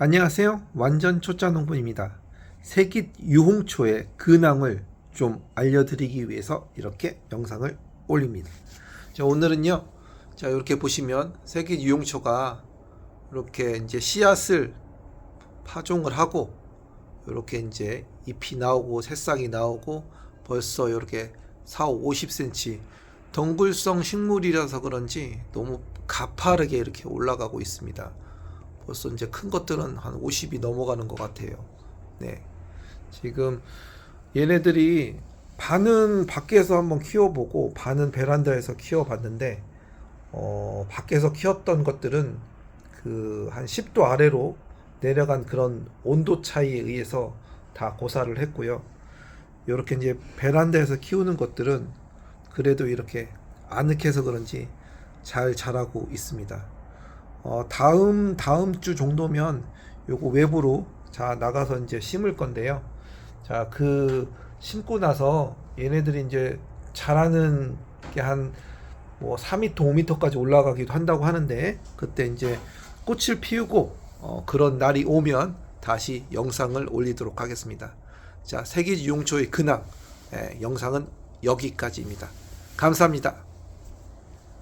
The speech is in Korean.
안녕하세요. 완전 초짜 농부입니다. 색잇 유홍초의 근황을 좀 알려드리기 위해서 이렇게 영상을 올립니다. 자, 오늘은요. 자, 이렇게 보시면 색잇 유홍초가 이렇게 이제 씨앗을 파종을 하고 이렇게 이제 잎이 나오고 새싹이 나오고 벌써 이렇게 4, 50cm 덩굴성 식물이라서 그런지 너무 가파르게 이렇게 올라가고 있습니다. 벌써 이제 큰 것들은 한 50이 넘어가는 것 같아요. 네. 지금 얘네들이 반은 밖에서 한번 키워보고 반은 베란다에서 키워봤는데 어, 밖에서 키웠던 것들은 그 한 10도 아래로 내려간 그런 온도 차이에 의해서 다 고사를 했고요. 이렇게 이제 베란다에서 키우는 것들은 그래도 이렇게 아늑해서 그런지 잘 자라고 있습니다. 어, 다음 다음 주 정도면 요거 외부로 자 나가서 이제 심을 건데요. 자 그 심고 나서 얘네들이 이제 자라는 게 한뭐 4m, 5m까지 올라가기도 한다고 하는데 그때 이제 꽃을 피우고 어, 그런 날이 오면 다시 영상을 올리도록 하겠습니다. 자 세계 유용초의 근황 예, 영상은 여기까지입니다. 감사합니다.